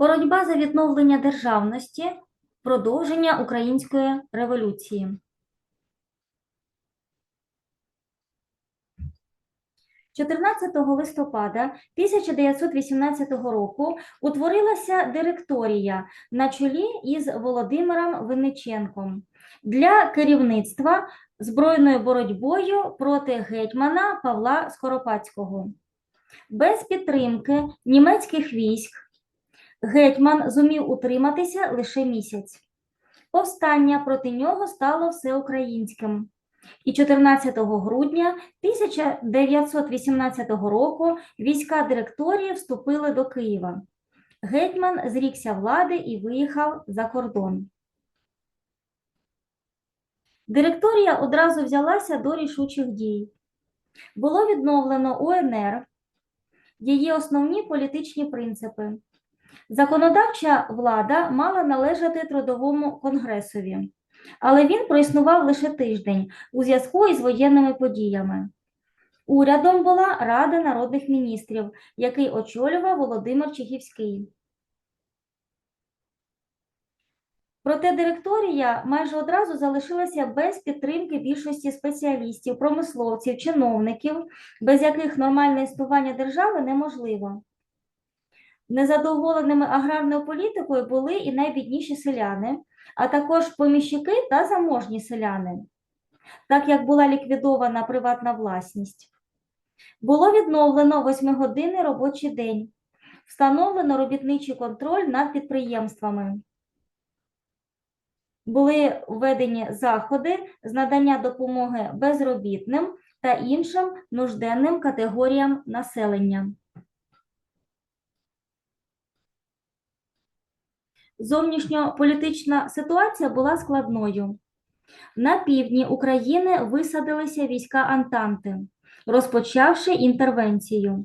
Боротьба за відновлення державності, продовження української революції. – 14 листопада 1918 року утворилася директорія на чолі із Володимиром Винниченком для керівництва збройною боротьбою проти гетьмана Павла Скоропадського. Без підтримки німецьких військ гетьман зумів утриматися лише місяць. Повстання проти нього стало всеукраїнським. І 14 грудня 1918 року війська директорії вступили до Києва. Гетьман зрікся влади і виїхав за кордон. Директорія одразу взялася до рішучих дій. Було відновлено УНР, її основні політичні принципи. Законодавча влада мала належати трудовому конгресові, але він проіснував лише тиждень у зв'язку із воєнними подіями. Урядом була Рада народних міністрів, який очолював Володимир Чехівський. Проте директорія майже одразу залишилася без підтримки більшості спеціалістів, промисловців, чиновників, без яких нормальне існування держави неможливо. Незадоволеними аграрною політикою були і найбідніші селяни, а також поміщики та заможні селяни, так як була ліквідована приватна власність. Було відновлено восьмигодинний робочий день, встановлено робітничий контроль над підприємствами. Були введені заходи з надання допомоги безробітним та іншим нужденним категоріям населення. Зовнішньополітична ситуація була складною. На півдні України висадилися війська Антанти, розпочавши інтервенцію.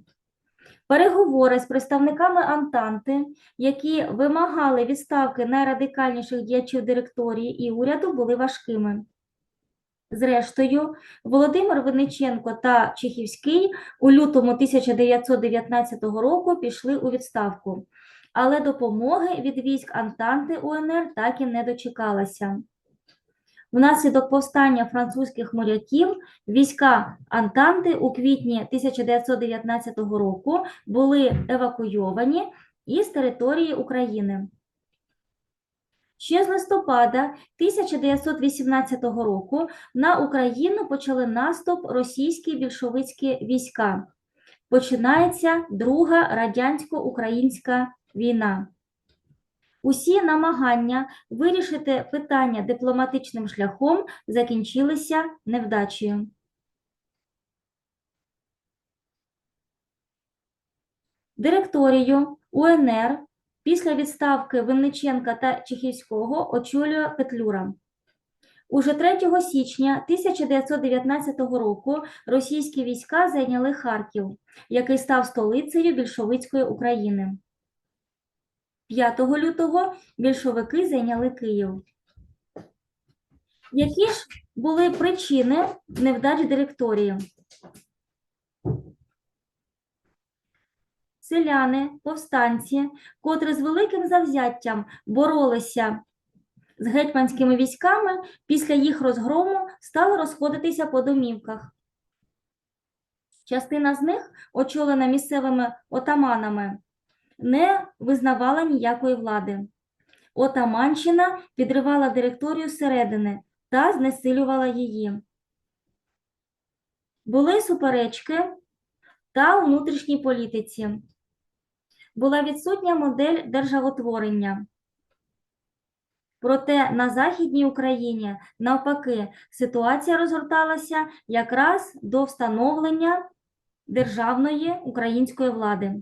Переговори з представниками Антанти, які вимагали відставки найрадикальніших діячів директорії і уряду, були важкими. Зрештою, Володимир Винниченко та Чехівський у лютому 1919 року пішли у відставку, але допомоги від військ Антанти УНР так і не дочекалася. Внаслідок повстання французьких моряків війська Антанти у квітні 1919 року були евакуйовані із території України. Ще з листопада 1918 року на Україну почали наступ російські більшовицькі війська. Починається Друга радянсько-українська війна. Усі намагання вирішити питання дипломатичним шляхом закінчилися невдачею. Директорію УНР після відставки Винниченка та Чехівського очолює Петлюра. Уже 3 січня 1919 року російські війська зайняли Харків, який став столицею більшовицької України. 5 лютого більшовики зайняли Київ. Які ж були причини невдач директорії? Селяни, повстанці, котрі з великим завзяттям боролися з гетьманськими військами, після їх розгрому стали розходитися по домівках. Частина з них, очолена місцевими отаманами, не визнавала ніякої влади. Отаманщина підривала директорію зсередини та знесилювала її. Були суперечки та у внутрішній політиці. Була відсутня модель державотворення. Проте на Західній Україні, навпаки, ситуація розгорталася якраз до встановлення державної української влади.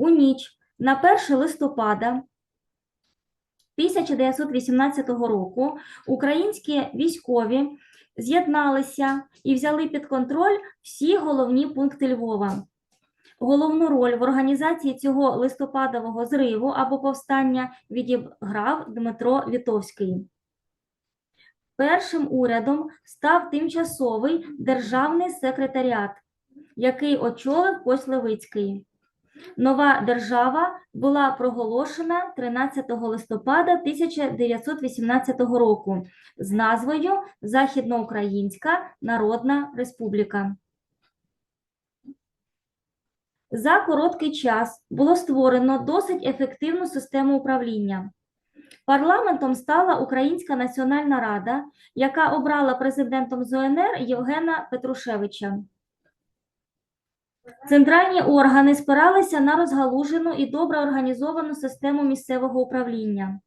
У ніч на 1 листопада 1918 року українські військові з'єдналися і взяли під контроль всі головні пункти Львова. Головну роль в організації цього листопадового зриву або повстання відіграв Дмитро Вітовський. Першим урядом став тимчасовий державний секретаріат, який очолив Кость Левицький. Нова держава була проголошена 13 листопада 1918 року з назвою Західноукраїнська Народна Республіка. За короткий час було створено досить ефективну систему управління. Парламентом стала Українська Національна Рада, яка обрала президентом з УНР Євгена Петрушевича. Центральні органи спиралися на розгалужену і добре організовану систему місцевого управління.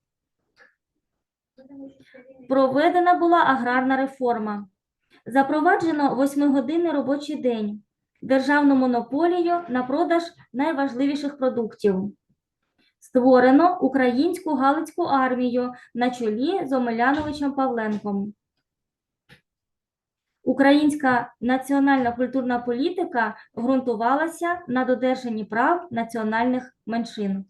Проведена була аграрна реформа. Запроваджено восьмигодинний робочий день, державну монополію на продаж найважливіших продуктів. Створено українську Галицьку армію на чолі з Омеляновичем Павленком. Українська національна культурна політика ґрунтувалася на додержанні прав національних меншин.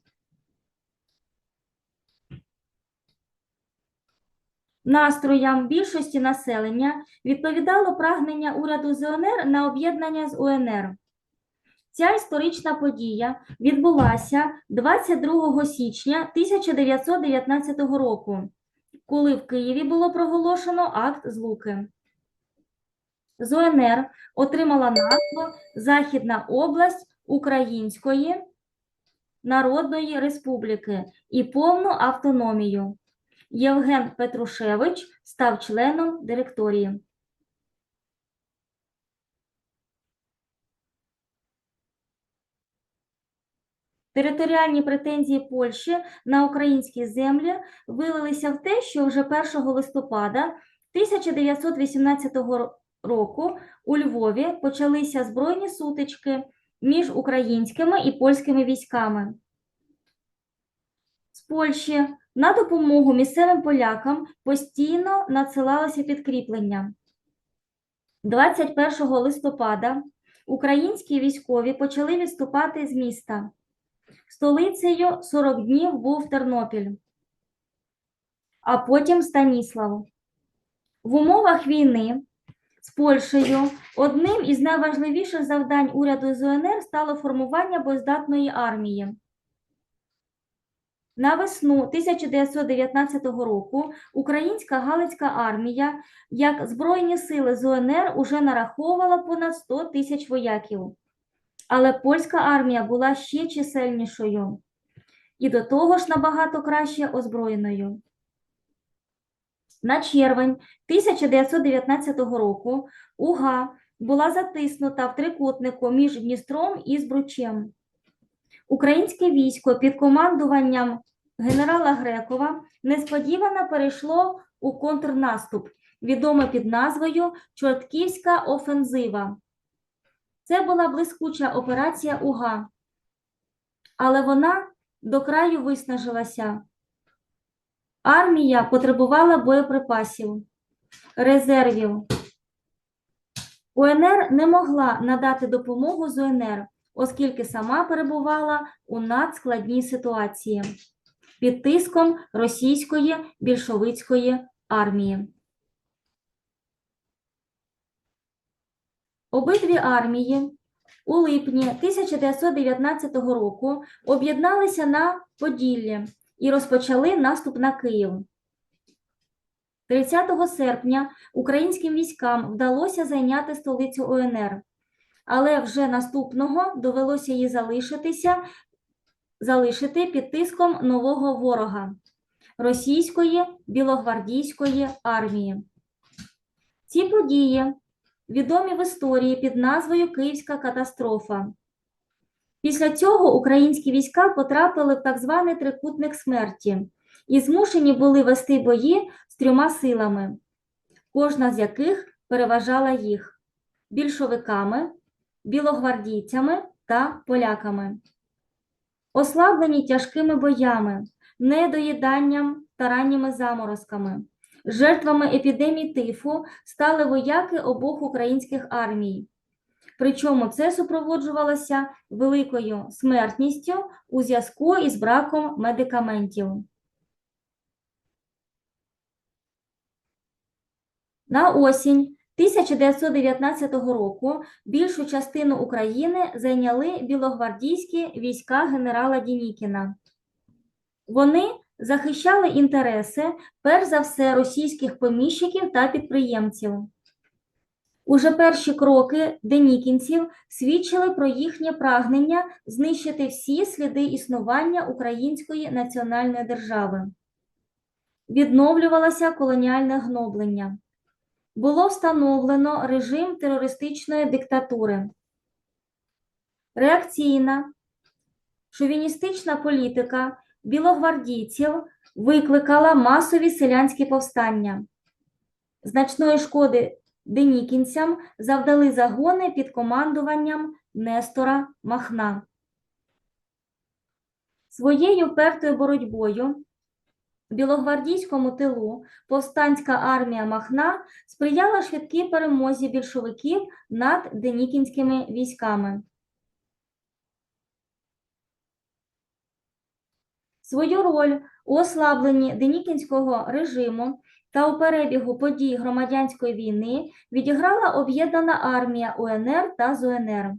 Настроям більшості населення відповідало прагнення уряду ЗУНР на об'єднання з УНР. Ця історична подія відбулася 22 січня 1919 року, коли в Києві було проголошено акт злуки. З УНР отримала назву Західна область Української Народної Республіки і повну автономію. Євген Петрушевич став членом директорії. Територіальні претензії Польщі на українські землі вилилися в те, що вже 1 листопада 1918 ро- року у Львові почалися збройні сутички між українськими і польськими військами. З Польщі на допомогу місцевим полякам постійно надсилалося підкріплення. 21 листопада українські військові почали відступати з міста. Столицею 40 днів був Тернопіль, а потім Станіслав. В умовах війни з Польщею одним із найважливіших завдань уряду ЗУНР стало формування боєздатної армії. На весну 1919 року Українська Галицька армія, як Збройні сили ЗУНР, уже нараховувала понад 100 тисяч вояків. Але польська армія була ще чисельнішою і до того ж набагато краще озброєною. На червень 1919 року Уга була затиснута в трикутнику між Дністром і Збручем. Українське військо під командуванням генерала Грекова несподівано перейшло у контрнаступ, відомий під назвою Чортківська офензива. Це була блискуча операція УГА, але вона до краю виснажилася. Армія потребувала боєприпасів, резервів. УНР не могла надати допомогу з УНР, оскільки сама перебувала у надскладній ситуації під тиском російської більшовицької армії. Обидві армії у липні 1919 року об'єдналися на Поділлі і розпочали наступ на Київ. 30 серпня українським військам вдалося зайняти столицю УНР, але вже наступного довелося її залишитися, залишити під тиском нового ворога російської білогвардійської армії. Ці події відомі в історії під назвою Київська катастрофа. Після цього українські війська потрапили в так званий трикутник смерті і змушені були вести бої з трьома силами, кожна з яких переважала їх більшовиками, білогвардійцями та поляками. Ослаблені тяжкими боями, недоїданням та ранніми заморозками. Жертвами епідемії тифу стали вояки обох українських армій. Причому це супроводжувалося великою смертністю у зв'язку із браком медикаментів. На осінь 1919 року більшу частину України зайняли білогвардійські війська генерала Дінікіна. Вони захищали інтереси, перш за все, російських поміщиків та підприємців. Уже перші кроки денікінців свідчили про їхнє прагнення знищити всі сліди існування української національної держави. Відновлювалося колоніальне гноблення. Було встановлено режим терористичної диктатури. Реакційна, шовіністична політика білогвардійців викликала масові селянські повстання. Значної шкоди денікінцям завдали загони під командуванням Нестора Махна. Своєю впертою боротьбою білогвардійському тилу повстанська армія Махна сприяла швидкій перемозі більшовиків над денікінськими військами. Свою роль у ослабленні денікінського режиму та у перебігу подій громадянської війни відіграла об'єднана армія УНР та ЗУНР.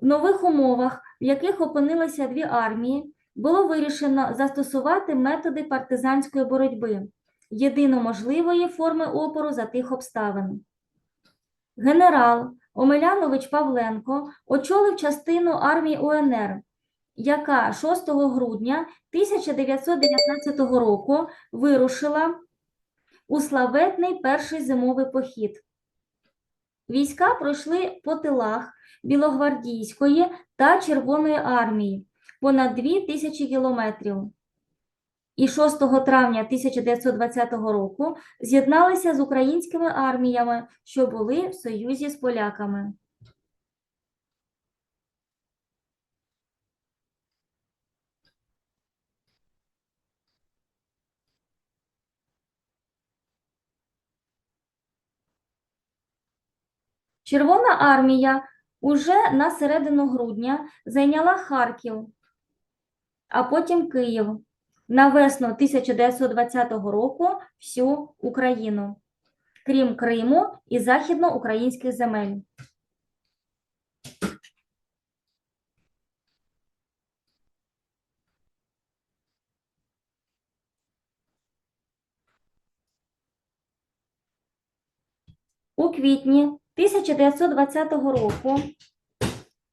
В нових умовах, в яких опинилися дві армії, було вирішено застосувати методи партизанської боротьби, єдино можливої форми опору за тих обставин. Генерал Омелянович Павленко очолив частину армії УНР, яка 6 грудня 1919 року вирушила у славетний перший зимовий похід. Війська пройшли по тилах Білогвардійської та Червоної армії понад 2 тисячі кілометрів. І 6 травня 1920 року з'єдналися з українськими арміями, що були в союзі з поляками. Червона армія уже на середину грудня зайняла Харків, а потім Київ. На весну 1920 року всю Україну, крім Криму і західноукраїнських земель. У квітні 1920 року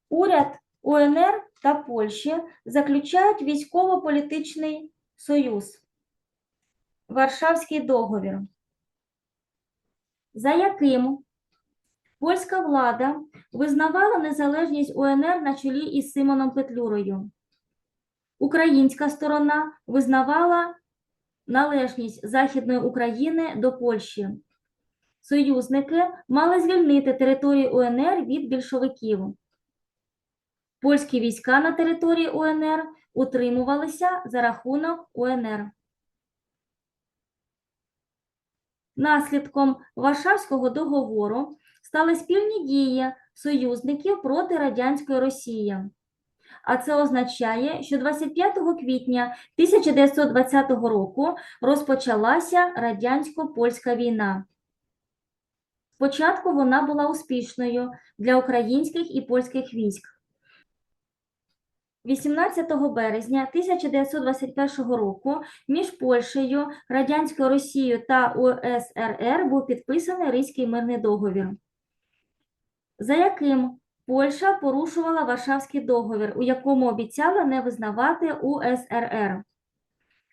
уряд УНР та Польщі заключають військово-політичний союз Варшавський договір, за яким польська влада визнавала незалежність УНР на чолі із Симоном Петлюрою. Українська сторона визнавала належність Західної України до Польщі. Союзники мали звільнити територію УНР від більшовиків. Польські війська на території УНР утримувалися за рахунок УНР. Наслідком Варшавського договору стали спільні дії союзників проти радянської Росії. А це означає, що 25 квітня 1920 року розпочалася радянсько-польська війна. Спочатку вона була успішною для українських і польських військ. 18 березня 1921 року між Польщею, Радянською Росією та УСРР був підписаний Ризький мирний договір, за яким Польща порушувала Варшавський договір, у якому обіцяла не визнавати УСРР.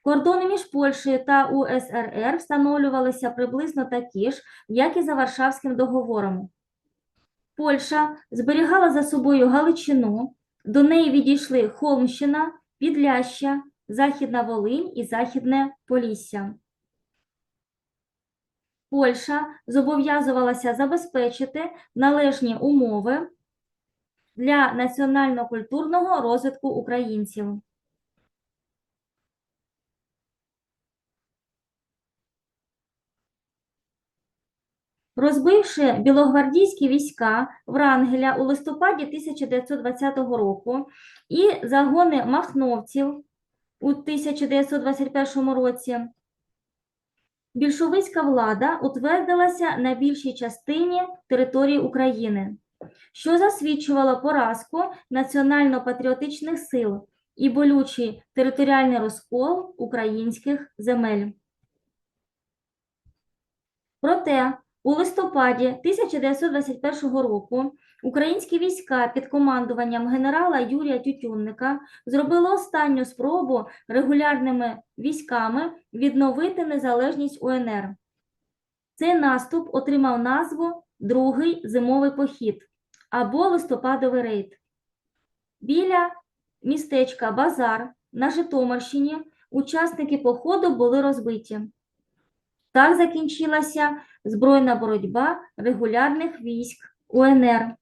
Кордони між Польщею та УСРР встановлювалися приблизно такі ж, як і за Варшавським договором. Польща зберігала за собою Галичину, до неї відійшли Холмщина, Підляща, Західна Волинь і Західне Полісся. Польща зобов'язувалася забезпечити належні умови для національно-культурного розвитку українців. Розбивши білогвардійські війська Врангеля у листопаді 1920 року і загони махновців у 1921 році більшовицька влада утвердилася на більшій частині території України, що засвідчувало поразку національно-патріотичних сил і болючий територіальний розкол українських земель. Проте у листопаді 1921 року українські війська під командуванням генерала Юрія Тютюнника зробили останню спробу регулярними військами відновити незалежність УНР. Цей наступ отримав назву Другий зимовий похід або листопадовий рейд. Біля містечка Базар на Житомирщині учасники походу були розбиті. Так закінчилася збройна боротьба регулярних військ УНР.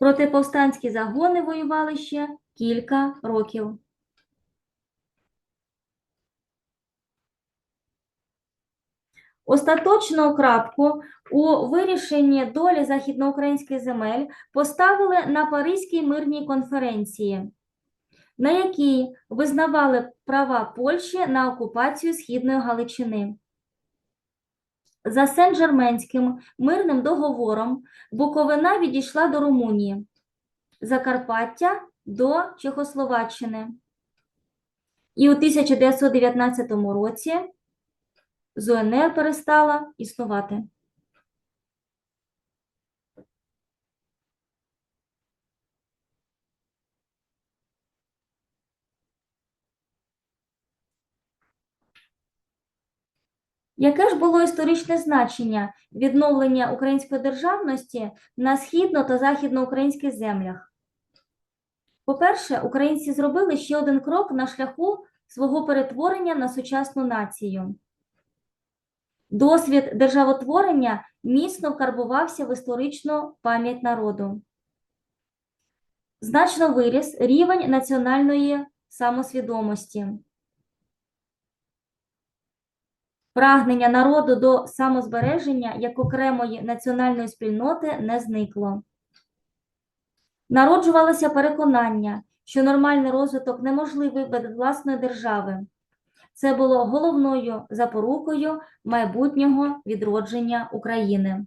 Протиповстанські загони воювали ще кілька років. Остаточну крапку у вирішенні долі західноукраїнських земель поставили на Паризькій мирній конференції, на якій визнавали права Польщі на окупацію Східної Галичини. За Сен-Жерменським мирним договором Буковина відійшла до Румунії, Закарпаття до Чехословаччини. І у 1919 році ЗУНР перестала існувати. Яке ж було історичне значення відновлення української державності на східно- та західноукраїнських землях? По-перше, українці зробили ще один крок на шляху свого перетворення на сучасну націю. Досвід державотворення міцно вкарбувався в історичну пам'ять народу. Значно виріс рівень національної самосвідомості. Прагнення народу до самозбереження як окремої національної спільноти не зникло. Народжувалося переконання, що нормальний розвиток неможливий без власної держави. Це було головною запорукою майбутнього відродження України.